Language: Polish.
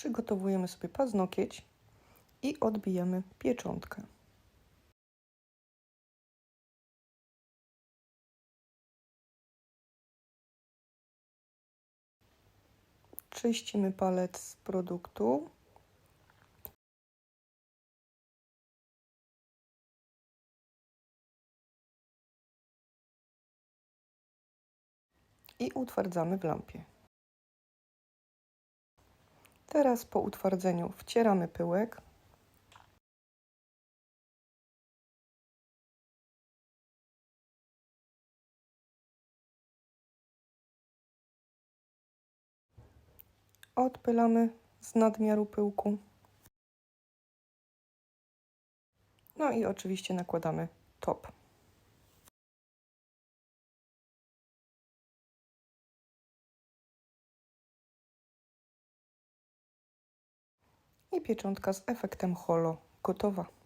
przygotowujemy sobie paznokieć i odbijamy pieczątkę. Czyścimy palec z produktu. I utwardzamy w lampie. Teraz po utwardzeniu wcieramy pyłek. Odpylamy z nadmiaru pyłku. No i oczywiście nakładamy top. I pieczątka z efektem holo gotowa.